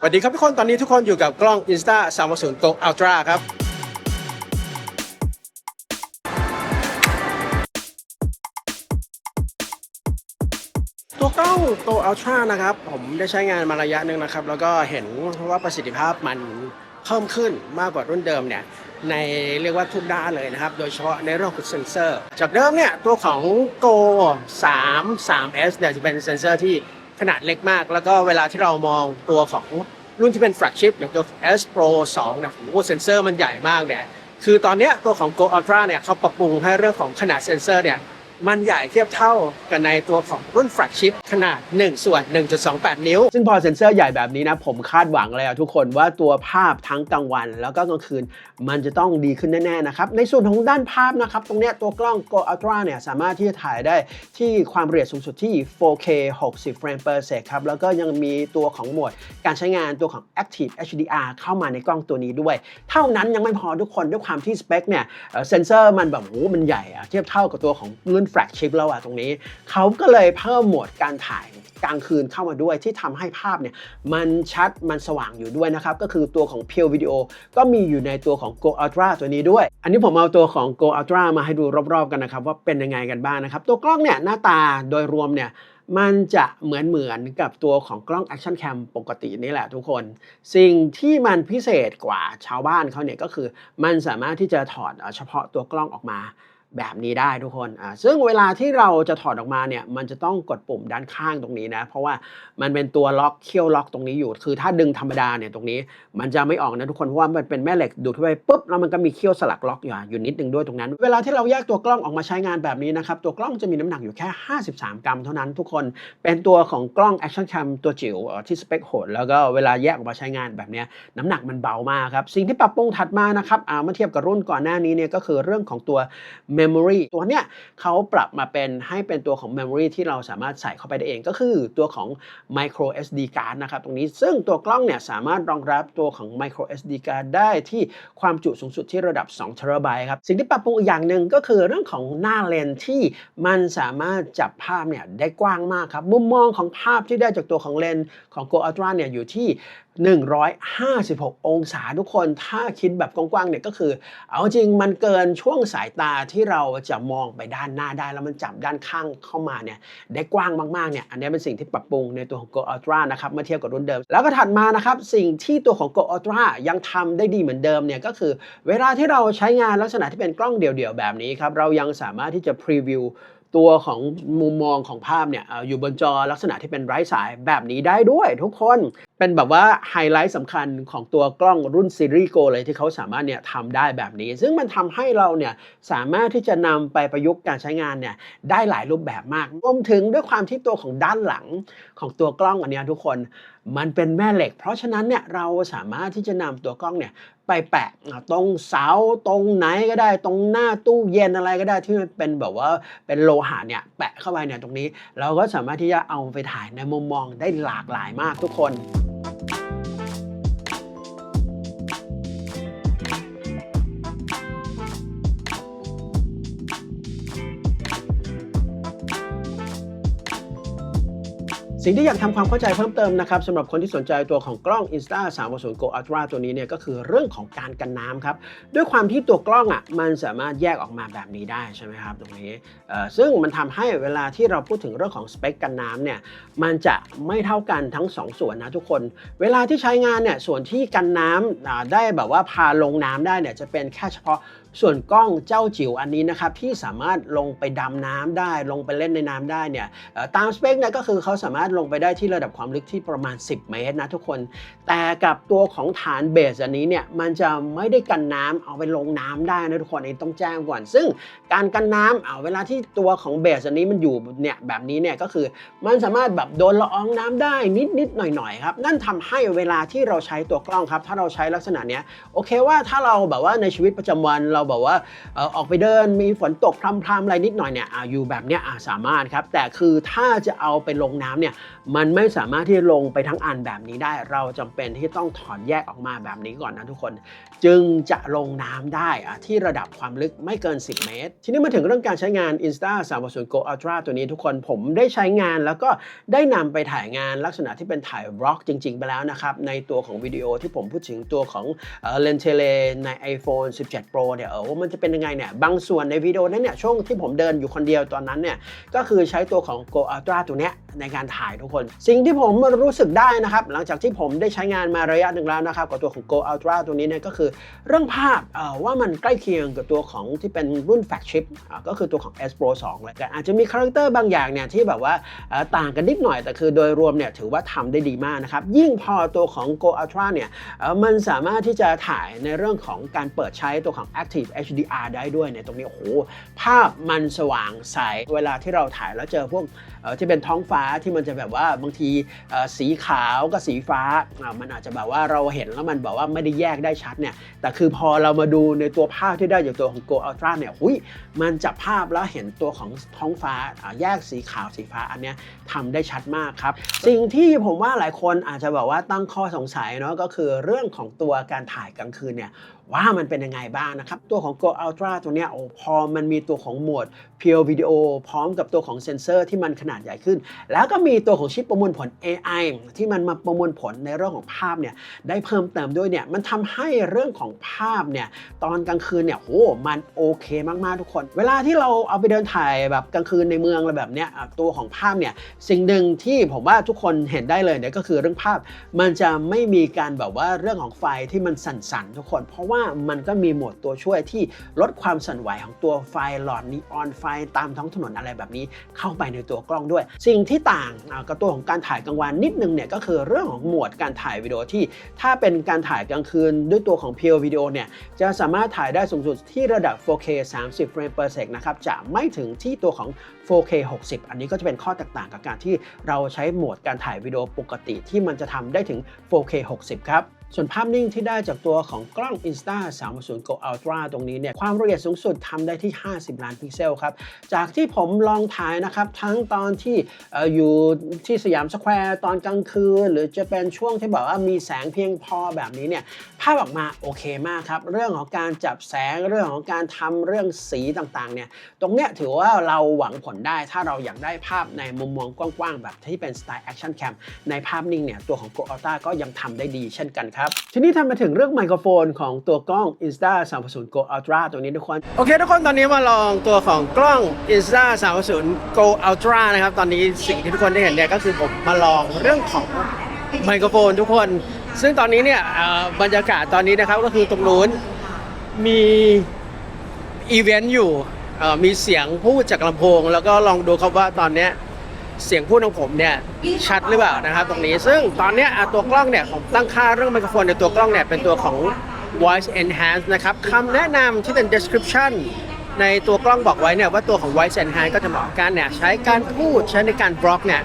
สวัสดีครับทุกคนตอนนี้ทุกคนอยู่กับกล้อง Insta 360 Go Ultra ครับ ตัวกล้องตัว Ultra นะครับ ผมได้ใช้งานมาระยะหนึ่งนะครับ แล้วก็เห็นว่าประสิทธิภาพมันเพิ่มขึ้นมากกว่ารุ่นเดิมเนี่ยในเรียกว่าทุกด้านเลยนะครับ โดยเฉพาะในเรื่องของเซนเซอร์ จากเดิมเนี่ยตัวของ Go 3 3S เนี่ยจะเป็นเซนเซอร์ที่ ขนาดเล็กมาก แล้วก็เวลาที่เรามองตัวของรุ่นที่เป็นแฟลกชิพอย่างตัว S Pro 2นะผมว่าเซนเซอร์มันใหญ่มากเนี่ยคือตอนนี้ตัวของ Go Ultra เนี่ยเขาปรับปรุงให้เรื่องของขนาดเซนเซอร์เนี่ย มันใหญ่เทียบเท่ากันในตัวของรุ่นแฟลกชิพขนาด 1 ส่วน 1.28 นิ้ว ซึ่งพอเซ็นเซอร์ใหญ่แบบนี้นะ ผมคาดหวังเลยอะทุกคนว่าตัวภาพทั้งกลางวัน แล้วก็กลางคืน มันจะต้องดีขึ้นแน่ ๆ นะครับ ในส่วนของด้านภาพนะครับ ตรงเนี้ยตัวกล้อง Go Ultra เนี่ยสามารถที่จะถ่ายได้ที่ความละเอียดสูงสุดที่ 4K 60เฟรม per sec ครับ แล้วก็ยังมีตัวของโหมดการใช้งานตัวของ Active HDR เข้ามาในกล้องตัวนี้ด้วย เท่านั้นยังไม่พอทุกคนด้วยความที่สเปคเนี่ยเอ่อเซนเซอร์มันแบบโอ้มันใหญ่อะเทียบเท่ากับตัวของรุ่นแฟลกชิพแล้วอะตรงนี้ เขาก็เลยเพิ่มโหมดการถ่ายกลางคืนเข้ามาด้วยที่ทำให้ภาพเนี่ยมันชัดมันสว่างอยู่ด้วยนะครับ ก็คือตัวของ Pure Video ก็มีอยู่ในตัวของ Go Ultra ตัวนี้ด้วย อันนี้ผมเอาตัวของ Go Ultra มาให้ดูรอบๆกันนะครับ ว่าเป็นยังไงกันบ้างนะครับ ตัวกล้องเนี่ยหน้าตาโดยรวมเนี่ยมันจะเหมือนเหมือนกับตัวของกล้อง Action Cam ปกตินี่แหละทุกคน สิ่งที่มันพิเศษกว่าชาวบ้านเขาเนี่ยก็คือ มันสามารถที่จะถอดเฉพาะตัวกล้องออกมา แบบนี้ได้ทุกคนอ่าซึ่งเวลาที่เราจะถอดออกมาเนี่ยมันจะต้องกดปุ่มด้านข้างตรงนี้นะ เพราะว่ามันเป็นตัวล็อกเคี่ยวล็อกตรงนี้อยู่ คือถ้าดึงธรรมดาเนี่ยตรงนี้ มันจะไม่ออกนะทุกคนเพราะว่ามันเป็นแม่เหล็กดูดเข้าไปปุ๊บแล้วมันก็มีเคี่ยวสลักล็อกอยู่อยู่นิดนึงด้วยตรงนั้น เวลาที่เราแยกตัวกล้องออกมาใช้งานแบบนี้นะครับตัวกล้องจะมีน้ำหนักอยู่แค่ 53 กรัมเท่านั้นทุกคนเป็นตัวของกล้อง Action Cam ตัวจิ๋วที่สเปคโหดแล้วก็เวลาแยกออกมาใช้งานแบบเนี้ยน้ำหนักมันเบามากครับสิ่งที่ปรับปรุงถัดมานะครับอ่าเมื่อเทียบกับรุ่นก่อนหน้านี้เนี่ยก็คือเรื่องของตัว Memory ตัวเนี้ยเขาปรับมาเป็นให้เป็นตัวของ Memory ที่เราสามารถใส่เข้าไปได้เองก็คือตัวของ Micro SD card นะครับตรงนี้ซึ่งตัวกล้องเนี่ยสามารถรองรับตัวของ Micro SD card ได้ที่ความจุสูงสุดที่ระดับ2 t b ครับสิ่งที่ปรับปรุงอีกอย่างหนึ่งก็คือเรื่องของหน้าเลนที่มันสามารถจับภาพเนี่ยได้กว้างมากครับมุมมองของภาพที่ได้จากตัวของเลนของ Go Ultra เนี่ยอยู่ที่156 องศาทุกคน ถ้าคิดแบบกว้างๆเนี่ยก็คือ เอาจริงมันเกินช่วงสายตาที่เราจะมองไปด้านหน้าได้ แล้วมันจับด้านข้างเข้ามาเนี่ยได้กว้างมากๆเนี่ยอันนี้เป็นสิ่งที่ปรับปรุงในตัวของ Go Ultra นะครับเมื่อเทียบกับรุ่นเดิม แล้วก็ถัดมานะครับสิ่งที่ตัวของ Go Ultra ยังทำได้ดีเหมือนเดิมเนี่ยก็คือ เวลาที่เราใช้งานลักษณะที่เป็นกล้องเดี่ยวๆแบบนี้ครับเรายังสามารถที่จะพรีวิว ตัวของมุมมองของภาพเนี่ยอยู่บนจอลักษณะที่เป็นไร้สายแบบนี้ได้ด้วยทุกคนเป็นแบบว่าไฮไลท์สำคัญของตัวกล้องรุ่นซีรีส์โกเลยที่เขาสามารถเนี่ยทำได้แบบนี้ ซึ่งมันทำให้เราเนี่ยสามารถที่จะนำไปประยุกต์การใช้งานเนี่ยได้หลายรูปแบบมากรวมถึงด้วยความที่ตัวของด้านหลังของตัวกล้องอันนี้ทุกคน มันเป็นแม่เหล็ก เพราะฉะนั้นเนี่ยเราสามารถที่จะนำตัวกล้องเนี่ยไปแปะอะตรงเสาตรงไหนก็ได้ ตรงหน้าตู้เย็นอะไรก็ได้ที่มันเป็นแบบว่าเป็นโลหะเนี่ยแปะเข้าไปเนี่ยตรงนี้ เราก็สามารถที่จะเอาไปถ่ายในมุมมองได้หลากหลายมากทุกคน สิ่งที่อยากทำความเข้าใจเพิ่มเติมนะครับสำหรับคนที่สนใจตัวของกล้อง Insta 3 0 Go Ultra ตัวนี้เนี่ยก็คือเรื่องของการกันน้ำครับ ด้วยความที่ตัวกล้องอะมันสามารถแยกออกมาแบบนี้ได้ใช่ไหมครับตรงนี้เออซึ่งมันทำให้เวลาที่เราพูดถึงเรื่องของสเปคกันน้ำเนี่ยมันจะไม่เท่ากันทั้ง 2 ส่วนนะทุกคน เวลาที่ใช้งานเนี่ยส่วนที่กันน้ำอ่าได้แบบว่าพาลงน้ำได้เนี่ยจะเป็นแค่เฉพาะ ส่วนกล้องเจ้าจิ๋วอันนี้นะครับที่สามารถลงไปดำน้ำได้ ลงไปเล่นในน้ำได้เนี่ยตามสเปคเนี่ยก็คือเขาสามารถลงไปได้ที่ระดับความลึกที่ประมาณ 10 เมตรนะทุกคน แต่กับตัวของฐานเบสอันนี้เนี่ยมันจะไม่ได้กันน้ำเอาไปลงน้ำได้นะทุกคนนี้ต้องแจ้งก่อน ซึ่งการกันน้ำเอาเวลาที่ตัวของเบสอันนี้มันอยู่เนี่ยแบบนี้เนี่ยก็คือมันสามารถแบบโดนละอองน้ำได้นิดนิดๆหน่อยหน่อยๆครับนั่นทำให้เวลาที่เราใช้ตัวกล้องครับ ถ้าเราใช้ลักษณะเนี้ยโอเคว่าถ้าเราแบบว่าในชีวิตประจำวันเราเราแบบว่าออกไปเดินมีฝนตกพรำๆอะไรนิดหน่อยเนี่ยออยู่แบบเนี้ยสามารถครับ แต่คือถ้าจะเอาไปลงน้ำเนี่ยมันไม่สามารถที่จะลงไปทั้งอันแบบนี้ได้ เราจำเป็นที่ต้องถอนแยกออกมาแบบนี้ก่อนนะทุกคน จึงจะลงน้ำได้อะที่ระดับความลึกไม่เกิน 10 เมตร ทีนี้มาถึงเรื่องการใช้งาน Insta 3.0 Go Ultra ตัวนี้ทุกคนผมได้ใช้งานแล้วก็ได้นำไปถ่ายงานลักษณะที่เป็นถ่ายบล็อกจริง ๆ ไปแล้วนะครับ ในตัวของวิดีโอที่ผมพูดถึงตัวของเลนเทเลใน iPhone 17 Pro เนี่ยเออว่ามันจะเป็นยังไงเนี่ยบางส่วนในวิดีโอนั้นเนี่ยช่วงที่ผมเดินอยู่คนเดียวตอนนั้นเนี่ยก็คือใช้ตัวของ Go Ultra ตัวเนี้ยในการถ่ายทุกคน สิ่งที่ผมรู้สึกได้นะครับ หลังจากที่ผมได้ใช้งานมาระยะหนึ่งแล้วนะครับ กับตัวของ Go Ultra ตัวนี้เนี่ยก็คือเรื่องภาพว่ามันใกล้เคียงกับตัวของที่เป็นรุ่นแฟกชิปก็คือตัวของ S Pro 2เลยแต่อาจจะมีคาแรคเตอร์บางอย่างเนี่ยที่แบบว่าต่างกันนิดหน่อย แต่คือโดยรวมเนี่ยถือว่าทำได้ดีมากนะครับ ยิ่งพอตัวของ Go Ultra เนี่ยมันสามารถที่จะถ่ายในเรื่องของการเปิดใช้ตัวของ Active HDR ได้ด้วยเนี่ยตรงนี้โอ้โหภาพมันสว่างใสเวลาที่เราถ่ายแล้วเจอพวกที่เป็นท้องฟ้าที่มันจะแบบว่าบางทีเอ่อสีขาวกับสีฟ้าอ่ามันอาจจะแบบว่าเราเห็นแล้วมันแบบว่าไม่ได้แยกได้ชัดเนี่ย แต่คือพอเรามาดูในตัวภาพที่ได้จากตัวของ Go Ultra เนี่ยหุยมันจับภาพแล้วเห็นตัวของท้องฟ้าอ่าแยกสีขาวสีฟ้าอันเนี้ยทำได้ชัดมากครับ สิ่งที่ผมว่าหลายคนอาจจะแบบว่าตั้งข้อสงสัยเนาะก็คือเรื่องของตัวการถ่ายกลางคืนเนี่ยว่ามันเป็นยังไงบ้างนะครับ ตัวของ Go Ultra ตัวเนี้ยโอ้พอมันมีตัวของโหมด Pure Video พร้อมกับตัวของเซนเซอร์ที่มันขนาดใหญ่ขึ้น แล้วก็มีตัวของชิปประมวลผล AI ที่มันมาประมวลผลในเรื่องของภาพเนี่ยได้เพิ่มเติมด้วยเนี่ยมันทำให้เรื่องของภาพเนี่ยตอนกลางคืนเนี่ยโอ้มันโอเคมากๆทุกคน เวลาที่เราเอาไปเดินถ่ายแบบกลางคืนในเมืองอะไรแบบเนี้ยตัวของภาพเนี่ยสิ่งหนึ่งที่ผมว่าทุกคนเห็นได้เลยเนี่ยก็คือเรื่องภาพมันจะไม่มีการแบบว่าเรื่องของไฟที่มันสั่นๆทุกคน เพราะว่ามันก็มีโหมดตัวช่วยที่ลดความสั่นไหวของตัวไฟหลอดนีออนไฟตามท้องถนนอะไรแบบนี้เข้าไปในตัวกล้องด้วย สิ่งที่ต่างกับตัวของการถ่ายกลางวันนิดนึงเนี่ยก็คือเรื่องของโหมดการถ่ายวิดีโอที่ ถ้าเป็นการถ่ายกลางคืนด้วยตัวของ Pure Video เนี่ยจะสามารถถ่ายได้สูงสุดที่ระดับ 4K 30 frame per second นะครับจะไม่ถึงที่ตัวของ 4K 60 อันนี้ก็จะเป็นข้อแตกต่างกับการที่เราใช้โหมดการถ่ายวิดีโอปกติที่มันจะทำได้ถึง 4K 60 ครับ ส่วนภาพนิ่งที่ได้จากตัวของกล้อง Insta 360 Go Ultra ตรงนี้เนี่ยความละเอียดสูงสุดทำได้ที่ 50 ล้านพิกเซลครับ จากที่ผมลองถ่ายนะครับ ทั้งตอนที่อออยู่ที่สยามสแควร์ตอนกลางคืน หรือจะเป็นช่วงที่แบบว่ามีแสงเพียงพอแบบนี้เนี่ยภาพออกมาโอเคมากครับ เรื่องของการจับแสงเรื่องของการทำเรื่องสีต่างๆเนี่ยตรงเนี้ยถือว่าเราหวังผลได้ถ้าเราอยากได้ภาพในมุมมองกว้างๆ แบบที่เป็นสไตล์แอคชั่นแคมในภาพนิ่งเนี่ยตัวของ Go Ultra ก็ยังทำได้ดีเช่นกันครับทีนี้ทำมาถึงเรื่องไมโครโฟนของตัวกล้อง Insta 360 Go Ultra ตัวนี้ทุกคน โอเคทุกคนตอนนี้มาลองตัวของกล้อง Insta 360 Go Ultra นะครับ ตอนนี้สิ่งที่ทุกคนได้เห็นเนี่ยก็คือผมมาลองเรื่องของไมโครโฟนทุกคน ซึ่งตอนนี้เนี่ยบรรยากาศตอนนี้นะครับก็คือตรงนู้นมีอีเวนต์อยู่มีเสียงพูดจากลำโพง แล้วก็ลองดูครับว่าตอนเนี้ย เสียงพูดของผมเนี่ยชัดหรือเปล่านะครับตรงนี้ ซึ่งตอนนี้ตัวกล้องเนี่ยผมตั้งค่าเรื่องไมโครโฟนในตัวกล้องเนี่ยเป็นตัวของ voice enhance นะครับคำแนะนำที่เป็น description ในตัวกล้องบอกไว้เนี่ยว่าตัวของ voice enhance ก็จะเหมาะกับการเนี่ยใช้การพูดใช้ในการบล็อกเนี่ย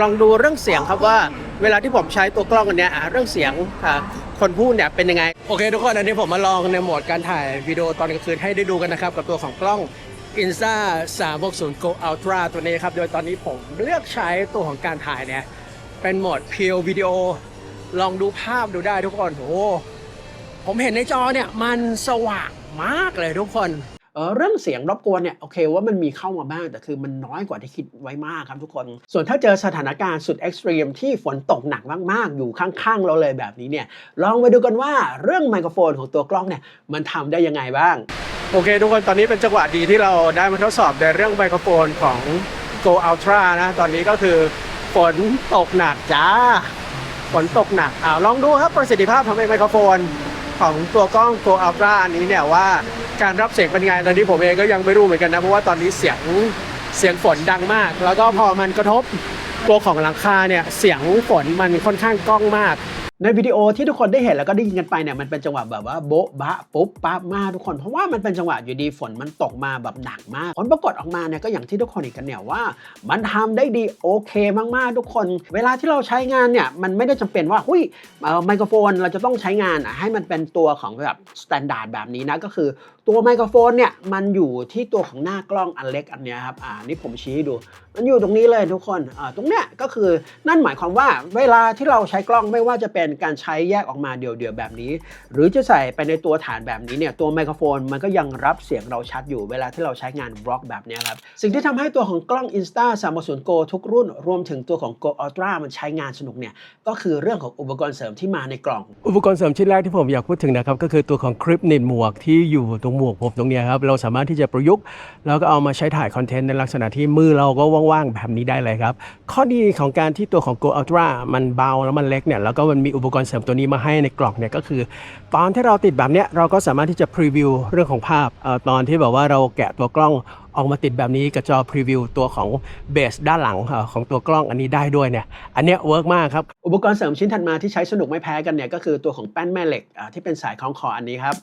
ลองดูเรื่องเสียงครับว่าเวลาที่ผมใช้ตัวกล้องอันเนี้ยเรื่องเสียงอะคนพูดเนี่ยเป็นยังไง โอเคทุกคนอันนี้ผมมาลองในโหมดการถ่ายวิดีโอตอนกลางคืนให้ได้ดูกันนะครับกับตัวของกล้อง Insta 360 Go Ultra ตัวนี้ครับ โดยตอนนี้ผมเลือกใช้ตัวของการถ่ายเนี่ย เป็นโหมด Pure Video ลองดูภาพดูได้ทุกคน โอ้ผมเห็นในจอเนี่ย มันสว่างมากเลยทุกคนเออเรื่องเสียงรบกวนเนี่ยโอเคว่ามันมีเข้ามาบ้าง แต่คือมันน้อยกว่าที่คิดไว้มากครับทุกคน ส่วนถ้าเจอสถานการณ์สุดเอ็กซ์ตรีมที่ฝนตกหนักมาก ๆ อยู่ข้าง ๆ เราเลยแบบนี้เนี่ย ลองไปดูกันว่าเรื่องไมโครโฟนของตัวกล้องเนี่ย มันทำได้ยังไงบ้าง โอเคทุกคนตอนนี้เป็นจังหวะดีที่เราได้มาทดสอบในเรื่องไมโครโฟนของ Go Ultra นะ ตอนนี้ก็คือฝนตกหนักจ้า ฝนตกหนักอ่าลองดูครับประสิทธิภาพของไมโครโฟนของตัวกล้อง Go Ultra อันนี้เนี่ยว่าการรับเสียงเป็นไงตอนนี้ผมเองก็ยังไม่รู้เหมือนกันนะ เพราะว่าตอนนี้เสียงเสียงฝนดังมาก แล้วก็พอมันกระทบตัวของหลังคาเนี่ยเสียงฝนมันค่อนข้างก้องมาก ในวิดีโอที่ทุกคนได้เห็นแล้วก็ได้ยินกันไปเนี่ยมันเป็นจังหวะแบบว่าโบ๊ะบะปุ๊บปั๊บมาทุกคนเพราะว่ามันเป็นจังหวะอยู่ดีฝนมันตกมาแบบหนักมากผลปรากฏออกมาเนี่ยก็อย่างที่ทุกคนเห็นกันเนี่ยว่า มันทำได้ดีโอเคมากๆทุกคน เวลาที่เราใช้งานเนี่ยมันไม่ได้จำเป็นว่าหุ้ยเอ่อไมโครโฟนเราจะต้องใช้งานให้มันเป็นตัวของแบบสแตนดาร์ดแบบนี้นะก็คือตัวไมโครโฟนเนี่ยมันอยู่ที่ตัวของหน้ากล้องอันเล็กอันเนี้ยครับอ่านี่ผมชี้ให้ดู มันอยู่ตรงนี้เลยทุกคนอ่าตรงเนี้ยก็คือนั่นหมายความว่าเวลาที่เราใช้กล้องไม่ว่าจะเป็นการใช้แยกออกมาเดี่ยวๆแบบนี้ หรือจะใส่ไปในตัวฐานแบบนี้เนี่ยตัวไมโครโฟนมันก็ยังรับเสียงเราชัดอยู่เวลาที่เราใช้งานบล็อกแบบนี้ครับสิ่งที่ทำให้ตัวของกล้อง Insta 3 0 Go ทุกรุ่น รวมถึงตัวของ Go Ultra มันใช้งานสนุกเนี่ยก็คือเรื่องของอุปกรณ์เสริมที่มาในกล่อง อุปกรณ์เสริมชิ้นแรกที่ผมอยากพูดถึงนะครับก็คือตัวของคลิปหนีบหมวกที่อยู่ตรงหมวกผมตรงนี้ครับ เราสามารถที่จะประยุกต์แล้วก็เอามาใช้ถ่ายคอนเทนต์ในลักษณะที่มือเราก็ว่างๆแบบนี้ได้เลยครับ ข้อดีของการที่ตัวของ Go Ultra มันเบาแล้วมันเล็กเนี่ยแล้วก็มันมีอุปกรณ์เสริมตัวนี้มาให้ในกล่องเนี่ยก็คือ ตอนที่เราติดแบบเนี้ยเราก็สามารถที่จะพรีวิวเรื่องของภาพอตอนที่แบบว่าเราแกะตัวกล้องออกมาติดแบบนี้กับจอพรีวิวตัวของเบสด้านหลังของตัวกล้องอันนี้ได้ด้วยเนี่ยอันเนี้ยเวิร์กมากครับ อุปกรณ์เสริมชิ้นถัดมาที่ใช้สนุกไม่แพ้กันเนี่ยก็คือตัวของแป้นแม่เหล็กที่เป็นสายคล้องคออันนี้ครับ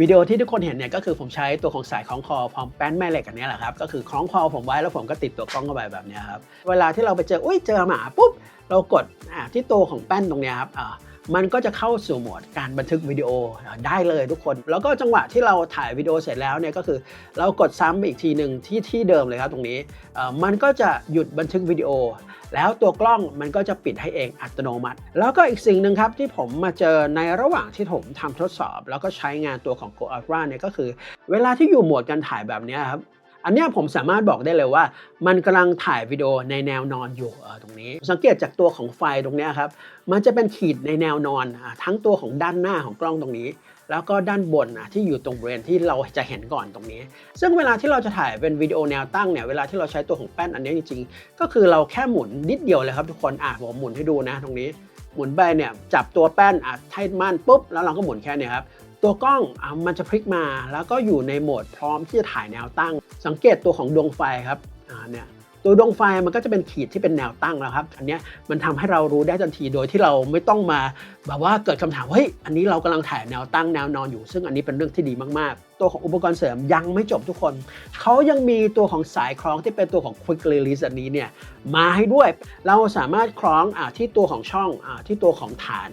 วิดีโอที่ทุกคนเห็นเนี่ยก็คือผมใช้ตัวของสายคล้องคอพร้อมแป้นแม่เหล็กอันนี้แหละครับก็คือคล้องคอผมไว้แล้วผมก็ติดตัวกล้องเข้าไปแบบนี้ครับเวลาที่เราไปเจออุ้ยเจอหมาปุ๊บเรากดที่ตัวของแป้นตรงนี้ครับ มันก็จะเข้าสู่โหมดการบันทึกวิดีโอได้เลยทุกคน แล้วก็จังหวะที่เราถ่ายวิดีโอเสร็จแล้วเนี่ยก็คือ เรากดซ้ำไปอีกทีหนึ่งที่ที่เดิมเลยครับตรงนี้ มันก็จะหยุดบันทึกวิดีโอ แล้วตัวกล้องมันก็จะปิดให้เองอัตโนมัติ แล้วก็อีกสิ่งหนึ่งครับที่ผมมาเจอในระหว่างที่ผมทำทดสอบ แล้วก็ใช้งานตัวของ Go Ultra เนี่ยก็คือ เวลาที่อยู่โหมดการถ่ายแบบนี้ครับ อันนี้ผมสามารถบอกได้เลยว่า มันกำลังถ่ายวิดีโอในแนวนอนอยู่ตรงนี้ สังเกตจากตัวของไฟตรงนี้ครับ มันจะเป็นขีดในแนวนอนทั้งตัวของด้านหน้าของกล้องตรงนี้ แล้วก็ด้านบนอะที่อยู่ตรงบริเวณที่เราจะเห็นก่อนตรงนี้ ซึ่งเวลาที่เราจะถ่ายเป็นวิดีโอแนวตั้งเนี่ยเวลาที่เราใช้ตัวของแป้นอันนี้จริงๆ ก็คือเราแค่หมุนนิดเดียวเลยครับทุกคนอะผมหมุนให้ดูนะตรงนี้หมุนไปเนี่ยจับตัวแป้นอะให้มั่นปุ๊บแล้วเราก็หมุนแค่นี้ครับ ตัวกล้องอมันจะพลิกมาแล้วก็อยู่ในโหมดพร้อมที่จะถ่ายแนวตั้ง สังเกตตัวของดวงไฟครับเนี่ยตัวดวงไฟมันก็จะเป็นขีดที่เป็นแนวตั้งแล้วครับ อันนี้มันทำให้เรารู้ได้ทันทีโดยที่เราไม่ต้องมาแบบว่าเกิดคำถามว่าเฮ้ยอันนี้เรากำลังถ่ายแนวตั้งแนวนอนอยู่ ซึ่งอันนี้เป็นเรื่องที่ดีมากๆ ตัวของอุปกรณ์เสริมยังไม่จบทุกคน เขายังมีตัวของสายคล้องที่เป็นตัวของ Quick Release อันนี้เนี่ยมาให้ด้วย เราสามารถคล้องอที่ตัวของช่องอที่ตัวของฐาน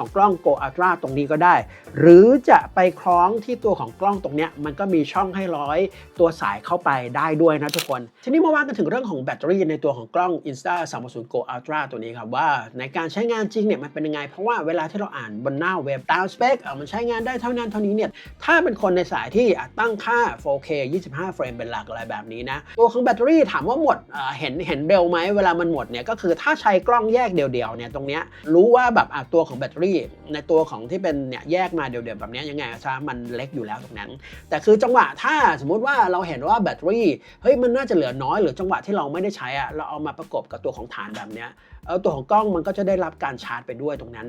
ของกล้อง Go Ultra ตรงนี้ก็ได้ หรือจะไปคล้องที่ตัวของกล้องตรงเนี้ยมันก็มีช่องให้ร้อยตัวสายเข้าไปได้ด้วยนะทุกคน ทีนี้มาว่ากันถึงเรื่องของแบตเตอรี่ในตัวของกล้อง Insta 360 Go Ultra ตัวนี้ครับว่าในการใช้งานจริงเนี่ยมันเป็นยังไง เพราะว่าเวลาที่เราอ่านบนหน้าเว็บตามสเปคมันใช้งานได้เท่านั้นเท่านี้เนี่ยถ้าเป็นคนในสายที่ตั้งค่า 4K 25 เฟรมเป็นหลักอะไรแบบนี้นะตัวของแบตเตอรี่ถามว่าหมดเห็นเห็นเร็วไหมเวลามันหมดเนี่ยก็คือถ้าใช้กล้องแยกเดี่ยวๆเนี่ยตรงเนี้ยรู้ว่าแบบตัวของแบตเตอรี่ในตัวของที่เป็นเนี่ยแยกมาเดี่ยวๆแบบนี้ยังไงซะมันเล็กอยู่แล้วตรงนั้น แต่คือจังหวะถ้าสมมุติว่าเราเห็นว่าแบตเตอรี่เฮ้ยมันน่าจะเหลือน้อยหรือจังหวะที่เราไม่ได้ใช้อะเราเอามาประกบกับตัวของฐานแบบเนี้ยเออตัวของกล้องมันก็จะได้รับการชาร์จไปด้วยตรงนั้น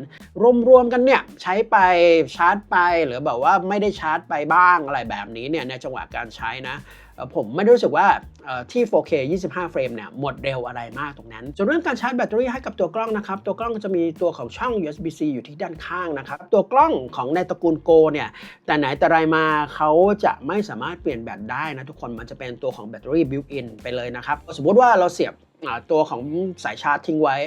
รวมๆกันเนี่ยใช้ไปชาร์จไปหรือแบบว่าไม่ได้ชาร์จไปบ้างอะไรแบบนี้เนี่ยในจังหวะการใช้นะ ผมไม่ได้รู้สึกว่าที่ 4K 25 เฟรมเนี่ยหมดเร็วอะไรมากตรงนั้นส่วนเรื่องการชาร์จแบตเตอรี่ให้กับตัวกล้องนะครับ ตัวกล้องจะมีตัวของช่อง USB-C อยู่ที่ด้านข้างนะครับ ตัวกล้องของในตระกูล Go เนี่ย แต่ไหนแต่ไรมาเขาจะไม่สามารถเปลี่ยนแบตได้นะทุกคน มันจะเป็นตัวของแบตเตอรี่ built-in ไปเลยนะครับ สมมติว่าเราเสียบ ตัวของสายชาร์จทิ้งไว้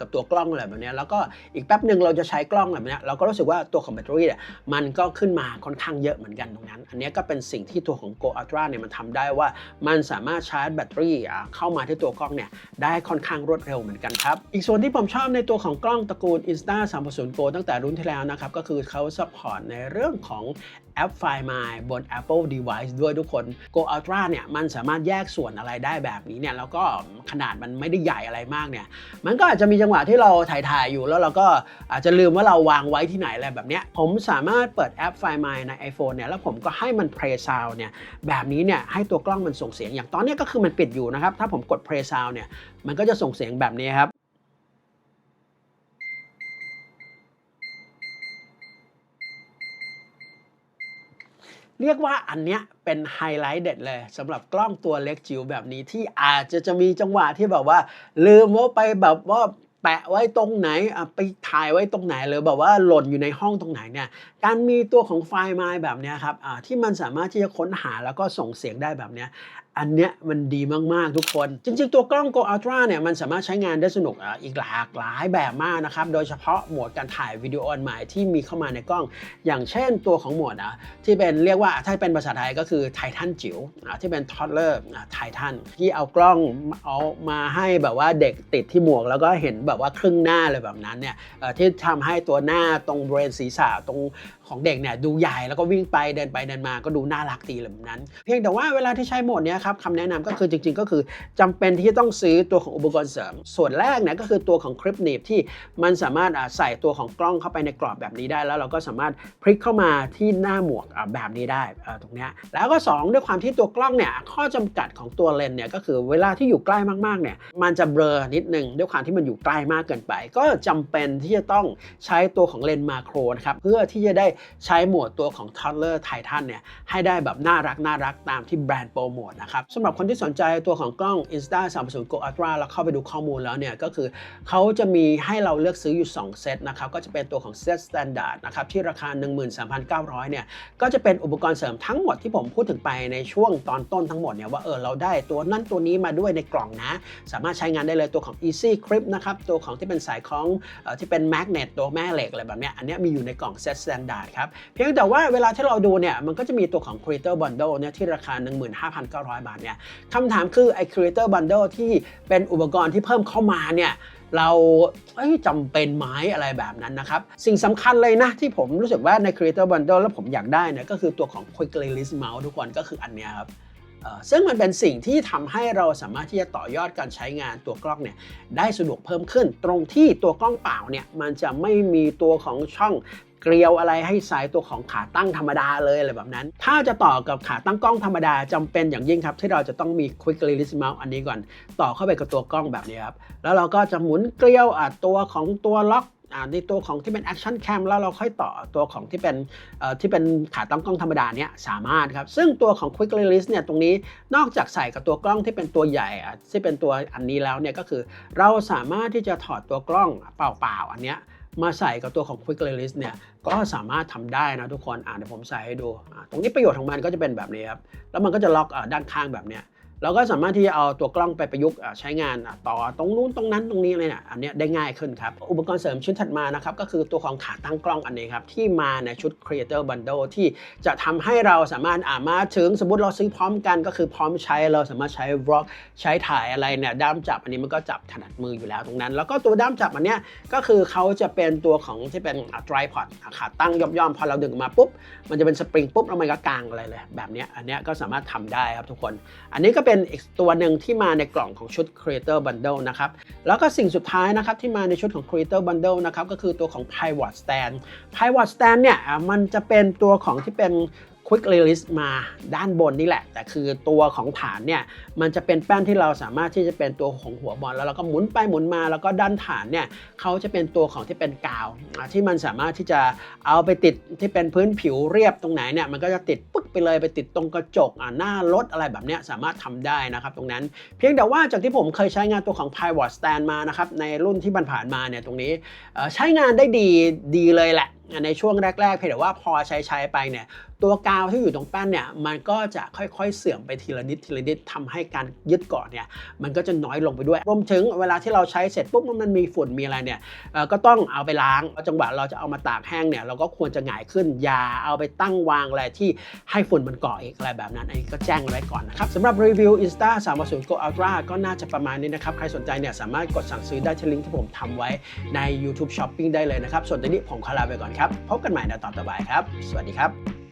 กับตัวกล้องอะไรแบบนี้แล้วก็อีกแป๊บหนึ่งเราจะใช้กล้องอะไรแบบนี้เราก็รู้สึกว่าตัวของแบตเตอรี่เนี่ยมันก็ขึ้นมาค่อนข้างเยอะเหมือนกันตรงนั้น อันนี้ก็เป็นสิ่งที่ตัวของ Go Ultra เนี่ยมันทำได้ว่ามันสามารถชาร์จแบตเตอรี่เข้ามาที่ตัวกล้องเนี่ยได้ค่อนข้างรวดเร็วเหมือนกันครับ อีกส่วนที่ผมชอบในตัวของกล้องตระกูล Insta 3 0 Go ตั้งแต่รุ่นที่แล้วนะครับก็คือเขาซัพพอร์ตในเรื่องของแอป Find My บน Apple Device ด้วยทุกคน Go Ultra เนี่ยมันสามารถแยกส่วนอะไรได้แบบนี้เนี่ยแล้วก็ขนาดมันไม่ได้ใหญ่อะไรมากเนี่ยมันก็อาจจะมีจังหวะที่เราถ่ายๆอยู่แล้วเราก็อาจจะลืมว่าเราวางไว้ที่ไหนอะไรแบบเนี้ยผมสามารถเปิดแอป Find My ใน iPhone เนี่ยแล้วผมก็ให้มัน Play Sound เนี่ยแบบนี้เนี่ยให้ตัวกล้องมันส่งเสียงอย่างตอนนี้ก็คือมันปิดอยู่นะครับถ้าผมกด Play Sound เนี่ยมันก็จะส่งเสียงแบบนี้ครับ เรียกว่าอันเนี้ยเป็นไฮไลท์เด็ดเลยสำหรับกล้องตัวเล็กจิ๋วแบบนี้ที่อาจจะจะมีจังหวะที่แบบว่า ลืมว่าไปแบบว่าแปะไว้ตรงไหนไปถ่ายไว้ตรงไหนหรือแบบว่าหล่นอยู่ในห้องตรงไหนเนี่ย การมีตัวของไฟล์ไมล์แบบนี้ครับที่มันสามารถที่จะค้นหาแล้วก็ส่งเสียงได้แบบนี้อันเนี้ยมันดีมาก ๆ ทุกคน จริง ๆ ตัวกล้อง Go Ultra เนี่ยมันสามารถใช้งานได้สนุกอะอีกหลากหลายแบบมากนะครับ โดยเฉพาะโหมดการถ่ายวิดีโออันใหม่ที่มีเข้ามาในกล้อง อย่างเช่นตัวของโหมดอะที่เป็นเรียกว่าถ้าเป็นภาษาไทยก็คือไททันจิ๋วอะที่เป็นทอ d เลอร์ไททันที่เอากล้องเอามาให้แบบว่าเด็กติดที่หมวก แล้วก็เห็นแบบว่าครึ่งหน้าเลยแบบนั้นเนี่ยที่ทำให้ตัวหน้าตรงบริเวณศีรษะตรงของเด็กเนี่ยดูใหญ่แล้วก็วิ่งไปเดินไปเดินมาก็ดูน่ารักดีเลยแบบนั้น เพียงแต่ว่าเวลาที่ใช้โหมดเนี้ยครับคำแนะนำก็คือจริง ๆ ก็คือจำเป็นที่จะต้องซื้อตัวของอุปกรณ์เสริม ส่วนแรกเนี่ยก็คือตัวของคลิปหนีบที่มันสามารถใส่ตัวของกล้องเข้าไปในกรอบแบบนี้ได้ แล้วเราก็สามารถพลิกเข้ามาที่หน้าหมวกแบบนี้ได้ตรงเนี้ยแล้วก็สองด้วยความที่ตัวกล้องเนี่ยข้อจำกัดของตัวเลนเนี่ยก็คือเวลาที่อยู่ใกล้มากๆเนี่ยมันจะเบลอนิดนึงด้วยความที่มันอยู่ใกล้มากเกินไป ก็จำเป็นที่จะต้องใช้ตัวของเลนส์มาโครนะครับเพื่อที่จะได้ใช้หมวดตัวของ Toddler Titan เนี่ยให้ได้แบบน่ารักน่ารักตามที่แบรนด์โปรโมทนะครับสำหรับคนที่สนใจตัวของกล้อง Insta 30 Go Ultra แล้วเข้าไปดูข้อมูลแล้วเนี่ยก็คือเขาจะมีให้เราเลือกซื้ออยู่ 2 เซตนะครับก็จะเป็นตัวของเซต Standard นะครับที่ราคา 13,900เนี่ยก็จะเป็นอุปกรณ์เสริมทั้งหมดที่ผมพูดถึงไปในช่วงตอนต้นทั้งหมดเนี่ยว่าเออเราได้ตัวนั้นตัวนี้มาด้วยในกล่องนะ สามารถใช้งานได้เลยตัวของ Easy Grip นะครับตัวของที่เป็นสายคล้องออที่เป็น Magnet ตัวแม่เหล็กอะไรแบบเนี้ยอันนี้มีอยู่ในกล่อง Set Standard ครับ เพียงแต่ว่าเวลาที่เราดูเนี่ย มันก็จะมีตัวของ Creator Bundle เนี่ยที่ราคา 15,900 บาทเนี่ยคำถามคือไอ้ Creator Bundle ที่เป็นอุปกรณ์ที่เพิ่มเข้ามาเนี่ยเราเจำเป็นไหมอะไรแบบนั้นนะครับ สิ่งสำคัญเลยนะที่ผมรู้สึกว่าใน Creator Bundle แล้วผมอยากได้เนี่ยก็คือตัวของ Quick Release Mouse ทุกคนก็คืออันเนี้ยครับซึ่งมันเป็นสิ่งที่ทำให้เราสามารถที่จะต่อยอดการใช้งานตัวกล้องเนี่ยได้สะดวกเพิ่มขึ้น ตรงที่ตัวกล้องเปล่าเนี่ยมันจะไม่มีตัวของช่อง เกลียวอะไรให้ใส่ตัวของขาตั้งธรรมดาเลยอะไรแบบนั้น ถ้าจะต่อกับขาตั้งกล้องธรรมดาจำเป็นอย่างยิ่งครับ ที่เราจะต้องมี Quick Release Mouse อันนี้ก่อน ต่อเข้าไปกับตัวกล้องแบบนี้ครับ แล้วเราก็จะหมุนเกลียวอะตัวของตัวล็อกในตัวของที่เป็น Action Cam แล้วเราค่อยต่อตัวของที่เป็นที่เป็นขาตั้งกล้องธรรมดาเนี่ยสามารถครับ ซึ่งตัวของ Quick Release เนี่ยตรงนี้นอกจากใส่กับตัวกล้องที่เป็นตัวใหญ่ที่เป็นตัวอันนี้แล้วเนี่ยก็คือ เราสามารถที่จะถอดตัวกล้องเปล่าๆอันเนี้ย มาใส่กับตัวของ Quick Release เนี่ยก็สามารถทำได้นะทุกคนอ่าเดี๋ยวผมใส่ให้ดู ตรงนี้ประโยชน์ของมันก็จะเป็นแบบนี้ครับ แล้วมันก็จะล็อกอด้านข้างแบบเนี้ย เราก็สามารถที่จะเอาตัวกล้องไปประยุกต์ใช้งานต่อตรงนู้นตรงนั้นตรงนี้เลยเนี่ยอันนี้ได้ง่ายขึ้นครับ อุปกรณ์เสริมชุดถัดมานะครับก็คือตัวของขาตั้งกล้องอันนี้ครับที่มาในชุด Creator Bundle ที่จะทำให้เราสามารถอ่ามาถึงสมมติเราซื้อพร้อมกันก็คือพร้อมใช้เราสามารถใช้ vlog ใช้ถ่ายอะไรเนี่ยด้ามจับอันนี้มันก็จับถนัดมืออยู่แล้วตรงนั้น แล้วก็ตัวด้ามจับอันเนี้ยก็คือเขาจะเป็นตัวของที่เป็นอะ tripod อะขาตั้งย่อมๆพอเราดึงมาปุ๊บมันจะเป็นสปริงปุ๊บแล้วมันก็กางอะไรเลยแบบนี้อันนี้ก็สามารถทำได้ครับทุกคน อันนี้ก็เป็นอีกตัวหนึ่งที่มาในกล่องของชุด Creator Bundle นะครับ แล้วก็สิ่งสุดท้ายนะครับที่มาในชุดของ Creator Bundle นะครับก็คือตัวของ Pivot Stand Pivot Stand เนี่ยมันจะเป็นตัวของที่เป็น Quick Release มาด้านบนนี่แหละ แต่คือตัวของฐานเนี่ยมันจะเป็นแป้นที่เราสามารถที่จะเป็นตัวของหัวบอลแล้วเราก็หมุนไปหมุนมา แล้วก็ด้านฐานเนี่ยเขาจะเป็นตัวของที่เป็นกาว ที่มันสามารถที่จะเอาไปติดที่เป็นพื้นผิวเรียบตรงไหนเนี่ยมันก็จะติดปึ๊กไปเลยไปติดตรงกระจกหน้ารถอะไรแบบเนี้ยสามารถทำได้นะครับตรงนั้น เพียงแต่ว่าจากที่ผมเคยใช้งานตัวของ Pivot Stand มานะครับในรุ่นที่ผ่านมาเนี่ยตรงนี้ใช้งานได้ดีดีเลยแหละในช่วงแรก ๆ เพียงแต่ว่าพอใช้ใช้ไปเนี่ยตัวกาวที่อยู่ตรงแป้นเนี่ยมันก็จะค่อยๆเสื่อมไปทีละนิดทีละนิดทำให้การยึดเกาะเนี่ยมันก็จะน้อยลงไปด้วยรวมถึงเวลาที่เราใช้เสร็จปุ๊บมันมีฝุ่นมีอะไรเนี่ยก็ต้องเอาไปล้างจังหวะเราจะเอามาตากแห้งเนี่ยเราก็ควรจะหงายขึ้นอย่าเอาไปตั้งวางอะไรที่ให้ฝุ่นมันเกาะอีกอะไรแบบนั้นอันนี้ก็แจ้งไว้ก่อนนะครับสำหรับรีวิว Insta 3 Go Ultra ก็น่าจะประมาณนี้นะครับใครสนใจเนี่ยสามารถกดสั่งซื้อได้ที่ลิงก์ที่ผมทำไว้ใน YouTube Shopping ได้เลยนะครับส่วนตอนนี้ผมขอลาไปก่อนครับ พบกันใหม่ในตอนต่อไปครับ สวัสดีครับ